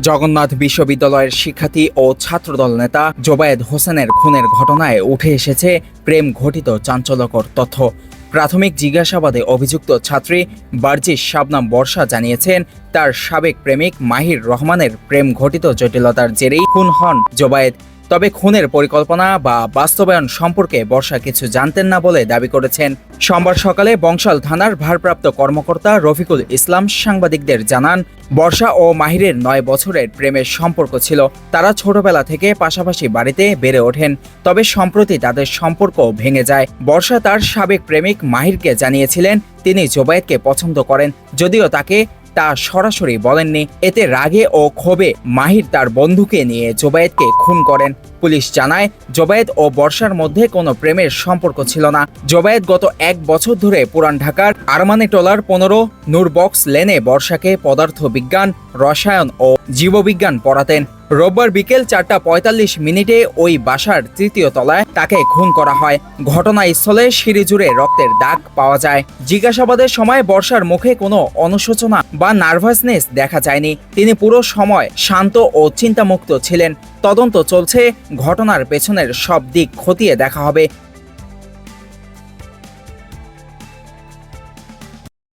জগন্নাথ বিশ্ববিদ্যালয়ের শিক্ষার্থী ও ছাত্রদল নেতা জোবায়েদ হোসেনের খুনের ঘটনায় উঠে এসেছে প্রেম ঘটিত চাঞ্চল্যকর তথ্য। প্রাথমিক জিজ্ঞাসাবাদে অভিযুক্ত ছাত্রী বার্জিস শাবনাম বর্ষা জানিয়েছেন, তার সাবেক প্রেমিক মাহির রহমানের প্রেম ঘটিত জটিলতার জেরেই খুন হন জোবায়েদ। তবে খুনের পরিকল্পনা বা বাস্তবায়ন সম্পর্কে বর্ষা কিছু জানতেন না বলে দাবি করেছেন। সোমবার সকালে বংশাল থানার ভারপ্রাপ্ত কর্মকর্তা রফিকুল ইসলাম সাংবাদিকদের জানান, বর্ষা ও মাহিরের নয় বছরের প্রেমের সম্পর্ক ছিল। তারা ছোটবেলা থেকে পাশাপাশি বাড়িতে বেড়ে ওঠেন, তবে সম্প্রতি তাদের সম্পর্ক ভেঙে যায়। বর্ষা তার সাবেক প্রেমিক মাহিরকে জানিয়েছিলেন, তিনি জোবায়েদকে পছন্দ করেন, যদিও তাকে তা সরাসরি বলেননি। এতে রাগে ও ক্ষোভে মাহির তার বন্ধুকে নিয়ে জোবায়েদকে খুন করেন। পুলিশ জানায়, জোবায়েদ ও বর্ষার মধ্যে কোনো প্রেমের সম্পর্ক ছিল না। জোবায়েদ গত এক বছর ধরে পুরান ঢাকার আরমানি টোলার পনেরো নূরবক্স লেনে বর্ষাকে পদার্থ বিজ্ঞান, রসায়ন ও জীববিজ্ঞান পড়াতেন। রোববার বিকেল চারটা পঁয়তাল্লিশ মিনিটে ওই বাসার তৃতীয় তলায় তাকে খুন করা হয়। ঘটনাস্থলে সিঁড়ি জুড়ে রক্তের দাগ পাওয়া যায়। জিজ্ঞাসাবাদের সময় বর্ষার মুখে কোনো অনুশোচনা বা নার্ভাসনেস দেখা যায়নি। তিনি পুরো সময় শান্ত ও চিন্তামুক্ত ছিলেন। তদন্ত চলছে। ঘটনার পেছনের সব দিক খতিয়ে দেখা হবে